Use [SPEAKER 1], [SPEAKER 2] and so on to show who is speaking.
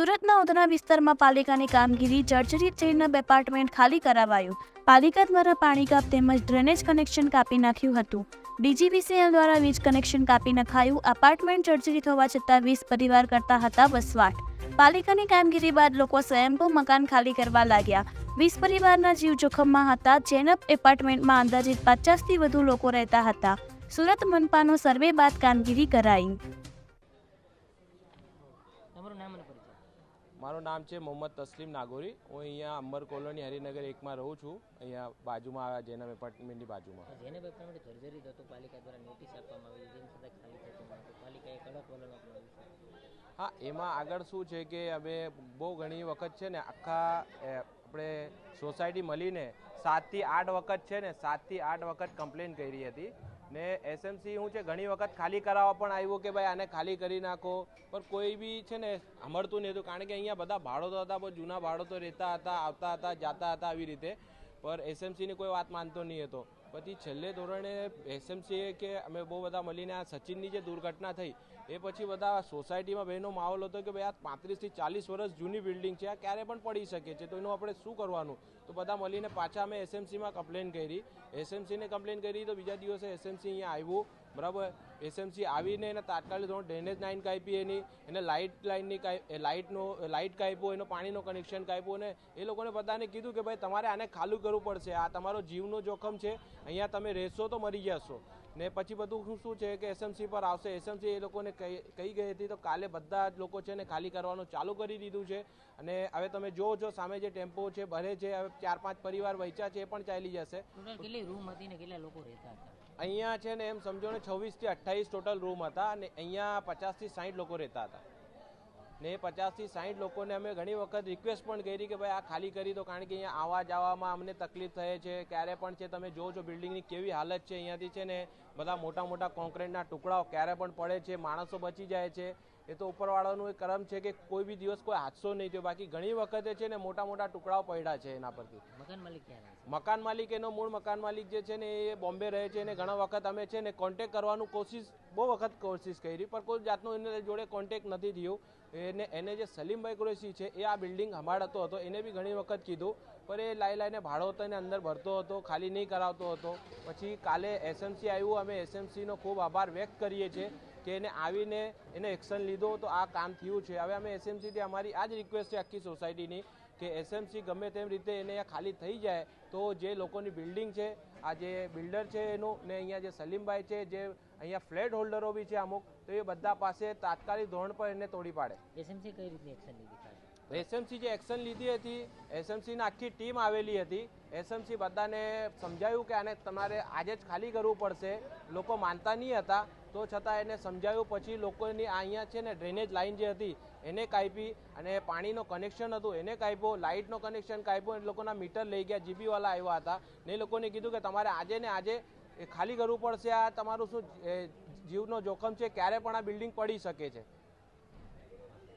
[SPEAKER 1] સુરતના ઉધના વિસ્તારમાં પાલિકાની કામગીરી, જર્જરિત જૈનબ એપાર્ટમેન્ટ ખાલી કરાવાયું. પાલિકા દ્વારા પાણી કાપ તેમજ ડ્રેનેજ કનેક્શન કાપી નાખ્યું હતું. ડીજીવીસીએલ દ્વારા વીજ કનેક્શન કાપી નખાયું, એપાર્ટમેન્ટ જર્જરિત હોવા છતાં વીસ પરિવાર કરતા હતા વસવાટ. પાલિકાની કામગીરી બાદ લોકો સ્વયંભૂ મકાન ખાલી કરવા લાગ્યા. વીસ પરિવારના જીવ જોખમમાં હતા જેનપ એપાર્ટમેન્ટમાં અંદાજિત પચાસથી વધુ લોકો રહેતા હતા. સુરત મનપાનો સર્વે બાદ કામગીરી કરાઈ.
[SPEAKER 2] નામ અને પરિચય.
[SPEAKER 3] મારું નામ છે મોહમ્મદ તસ્લીમ નાગોરી. હું અહીંયા અંબર કોલોની હરિનગર એકમાં રહું છું. અહીંયા બાજુમાં આવ્યા જેનમ એપાર્ટમેન્ટની બાજુમાં.
[SPEAKER 2] જેને એપાર્ટમેન્ટ જર્જરિત હતું. પાલિકા દ્વારા નોટિસ આપવામાં આવી તેમ છતાં ખાલી થતું પાલિકાએ કડક વલણ અપનાવ્યું
[SPEAKER 3] હા એમાં આગળ શું છે કે અમે બહુ ઘણી વખત છે ને આખા આપણે સોસાયટી મળીને સાતથી આઠ વખત છે ને સાતથી આઠ વખત કમ્પ્લેન કરી હતી. ને એસએમસી હું છે, ઘણી વખત ખાલી કરાવવા પણ આવ્યું કે ભાઈ આને ખાલી કરી નાખો. પણ કોઈ બી છે ને, સાંભળતું નહીં હતું. કારણ કે અહીંયા બધા ભાડો હતા પણ જૂના ભાડો તો રહેતા હતા, આવતા હતા, જાતા હતા આવી રીતે. પર એસએમસીની કોઈ વાત માનતો નહીં હતો. પછી છેલ્લે ધોરણે એસએમસીએ કે અમે બહુ બધા મળીને આ સચિનની જે દુર્ઘટના થઈ, એ પછી બધા સોસાયટીમાં બહેનો માહોલ હતો કે ભાઈ આ પાંત્રીસથી ચાલીસ વર્ષ જૂની બિલ્ડિંગ છે, આ ક્યારે પણ પડી શકે છે, તો એનું આપણે શું કરવાનું? તો બધા મળીને પાછા અમે એસએમસીમાં કમ્પ્લેન કરી. એસએમસીને કમ્પ્લેન કરી તો બીજા દિવસે એસએમસી અહીંયા આવ્યું. બરાબર? એસએમસી આવીને એને તાત્કાલિક ધોરણ ડ્રેનેજ લાઇન કાપી એની, એને લાઇટ લાઇનની લાઇટનો લાઇટ કાપ્યો, એનો પાણીનો કનેક્શન કાપ્યું ને એ લોકોને બધાને કીધું કે ભાઈ તમારે આને ખાલું કરવું પડશે. આ તમારો જીવનો જોખમ છે. અહીંયા તમે રહેશો તો મરી જશો. ને પછી બધું શું શું છે કે એસએમસી પર આવશે. એસએમસી એ લોકોને કહી કહી ગઈ હતી તો કાલે બધા જ લોકો છે ને ખાલી કરવાનું ચાલુ કરી દીધું છે. અને હવે તમે જો છો સામે જે ટેમ્પો છે ભરે છે હવે ચાર પાંચ પરિવાર વહેંચ્યા છે એ પણ ચાલી જશે.
[SPEAKER 2] કેટલી રૂમ હતી ને કેટલા લોકો રહેતા હતા?
[SPEAKER 3] અહીંયા છે ને એમ સમજો ને છવ્વીસથી અઠ્ઠાવીસ ટોટલ રૂમ હતા અને અહીંયા પચાસથી સાઠ લોકો રહેતા હતા. ને પચાસથી સાઠ લોકોને અમે ઘણી વખત રિક્વેસ્ટ પણ કરી કે ભાઈ આ ખાલી કરી દો, કારણ કે અહીંયા આવવા જવામાં અમને તકલીફ થઈ છે. ક્યારે પણ છે, તમે જોવો છો બિલ્ડિંગની કેવી હાલત છે અહીંયાથી છે ને, બધા મોટા મોટા કોન્ક્રીટના ટુકડાઓ ક્યારે પણ પડે છે, માણસો બચી જાય છે. એ તો ઉપરવાળાનું એ કરમ છે કે કોઈ બી દિવસ કોઈ હાદસો નહીં થયો. બાકી ઘણી વખતે છે ને મોટા મોટા ટુકડાઓ પડ્યા છે એના પરથી.
[SPEAKER 2] મકાન માલિક
[SPEAKER 3] મકાન માલિક એનો મૂળ મકાન માલિક જે છે ને એ બોમ્બે રહે છે અને ઘણા વખત અમે છે ને કોન્ટેક કરવાનું કોશિશ બહુ વખત કોશિશ કરી પણ કોઈ જાતનું એને જોડે કોન્ટેક નથી થયો. એને એને જે સલીમભાઈ કુરેશી છે એ આ બિલ્ડિંગ હમાડતો હતો એને બી ઘણી વખત કીધું. પણ એ લાઈ લાઈને ભાડો હતો એને અંદર ભરતો હતો ખાલી નહીં કરાવતો હતો. પછી કાલે એસએમસી આવ્યું અમે એસએમસીનો ખૂબ આભાર વ્યક્ત કરીએ છીએ. કે એને આવીને એને એક્શન લીધો તો આ કામ થયું છે. હવે અમે એસએમસીથી અમારી આ જ રિક્વેસ્ટ છે આખી સોસાયટીની કે એસએમસી ગમે તેમ રીતે એને ખાલી થઈ જાય તો જે લોકોની બિલ્ડિંગ છે આ જે બિલ્ડર છે એનું ને અહીંયા જે સલીમભાઈ છે જે અહીંયા ફ્લેટ હોલ્ડરો બી છે અમુક તો એ બધા પાસે તાત્કાલિક ધોરણ પર એને તોડી પાડે.
[SPEAKER 2] એસએમસી કઈ રીતે એક્શન લીધી
[SPEAKER 3] એસએમસી જે એક્શન લીધી હતી એસએમસીની આખી ટીમ આવેલી હતી. એસએમસી બધાને સમજાયું કે આને તમારે આજે જ ખાલી કરવું પડશે. લોકો માનતા નહીં હતા. તો છતાં એને સમજાવ્યું પછી લોકોની અહીંયા છે ને ડ્રેનેજ લાઇન જે હતી, એને કાપી અને પાણીનો કનેક્શન હતું, એને કાપ્યો લાઇટનો કનેક્શન કાપ્યો એ લોકોના મીટર લઈ ગયા જીબીવાલા આવ્યા હતા. ને એ લોકોને કીધું કે તમારે આજે ને આજે ખાલી કરવું પડશે આ તમારું શું જીવનો જોખમ છે, ક્યારે પણ આ બિલ્ડિંગ પડી શકે છે.